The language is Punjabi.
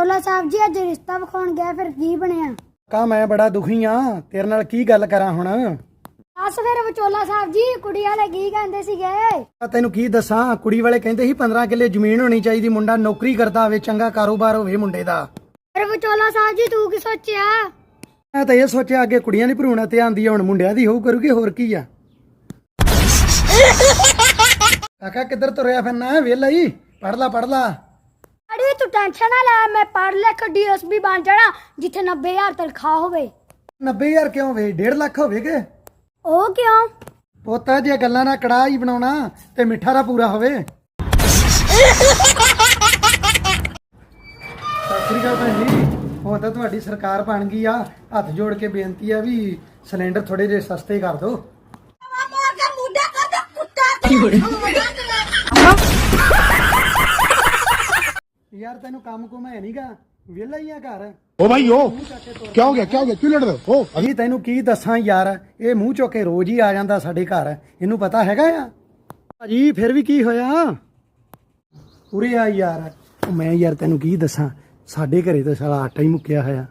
ਚੋਲਾ ਸਾਹਿਬ ਜੀ ਅੱਜ ਰਿਸ਼ਤਾ ਵਿਖਾਉਣ ਗਿਆ ਫਿਰ ਕੀ ਬਣਿਆ? ਕਾ ਮੈਂ ਬੜਾ ਦੁਖੀ ਆ। ਤੇਰੇ ਨਾਲ ਕੀ ਗੱਲ ਕਰਾਂ ਹੁਣ? ਦੱਸ ਫਿਰ ਵਿਚੋਲਾ ਸਾਹਿਬ ਜੀ ਕੁੜੀ ਵਾਲੇ ਕੀ ਕਹਿੰਦੇ ਸੀਗੇ? ਆ ਤੈਨੂੰ ਕੀ ਦੱਸਾਂ? ਕੁੜੀ ਵਾਲੇ ਕਹਿੰਦੇ ਸੀ 15 ਕਿੱਲੇ ਜ਼ਮੀਨ ਹੋਣੀ ਚਾਹੀਦੀ ਮੁੰਡਾ ਨੌਕਰੀ ਕਰਦਾ ਹੋਵੇ ਚੰਗਾ ਕਾਰੋਬਾਰ ਹੋਵੇ ਮੁੰਡੇ ਦਾ। ਫਿਰ ਵਿਚੋਲਾ ਸਾਹਿਬ ਜੀ ਤੂੰ ਕੀ ਸੋਚਿਆ? ਮੈਂ ਤਾਂ ਇਹ ਸੋਚਿਆ ਅੱਗੇ ਕੁੜੀਆਂ ਦੀ ਭਰੂਣਾ ਤੇ ਆਂਦੀ ਆ ਹੁਣ ਮੁੰਡਿਆਂ ਦੀ ਹੋਊ ਕਰੂਗੀ ਹੋਰ ਕੀ ਆ? ਕਾਕਾ ਕਿੱਧਰ ਤੁਰਿਆ ਫਿਰਨਾ? ਵਿਹਲਾ ਹੀ ਪੜ ਲਾ ਪੜ ਲਾ। ਅੜੀ ਤੂੰ ਟੈਨਸ਼ਨ ਨਾ ਲੈ ਮੈਂ ਪੜ੍ਹ ਲਿਖ ਡੀਐਸਪੀ ਬਣ ਜਾਣਾ ਜਿੱਥੇ 90000 ਤਨਖਾਹ ਹੋਵੇ। 90000 ਕਿਉਂ ਵੇ? 1.5 ਲੱਖ ਹੋਵੇਗੇ ਉਹ ਕਿਉਂ? ਪੁੱਤ ਜੇ ਗੱਲਾਂ ਨਾਲ ਕੜਾਹ ਹੀ ਬਣਾਉਣਾ ਤੇ ਮਿੱਠਾ ਦਾ ਪੂਰਾ ਹੋਵੇ। ਸਤਿ ਸ੍ਰੀ ਅਕਾਲ ਭੈਣ ਜੀ। ਹੁਣ ਤਾਂ ਤੁਹਾਡੀ ਸਰਕਾਰ ਬਣ ਗਈ ਆ। ਹੱਥ ਜੋੜ ਕੇ ਬੇਨਤੀ ਆ ਵੀ ਸਿਲੰਡਰ ਥੋੜੇ ਜਿਹੇ ਸਸਤੇ ਕਰ ਦਿਓ। ਯਾਰ ਤੈਨੂੰ ਕੰਮ ਕੁਮ ਹੈ ਨਹੀਂਗਾ ਵਿਹਲਾ ਹੀ ਆ ਘਰ। ਓ ਭਾਈ ਓ। ਕੀ ਹੋ ਗਿਆ ਕੀ ਹੋ ਗਿਆ? ਕਿਉਂ ਲੜਦੇ ਹੋ? ਅਜੀ ਤੈਨੂੰ ਕੀ ਦੱਸਾਂ ਯਾਰ ਇਹ ਮੂੰਹ ਚੋਕੇ ਰੋਜ਼ ਹੀ ਆ ਜਾਂਦਾ ਸਾਡੇ ਘਰ। ਇਹਨੂੰ ਪਤਾ ਹੈਗਾ ਆ? ਭਾਜੀ ਫਿਰ ਵੀ ਕੀ ਹੋਇਆ? ਉਰੇ ਆ ਯਾਰ। ਮੈਂ ਯਾਰ ਤੈਨੂੰ ਕੀ ਦੱਸਾਂ? ਸਾਡੇ ਘਰੇ ਤਾਂ ਸਾਲਾ ਆਟਾ ਹੀ ਮੁੱਕਿਆ ਹੋਇਆ।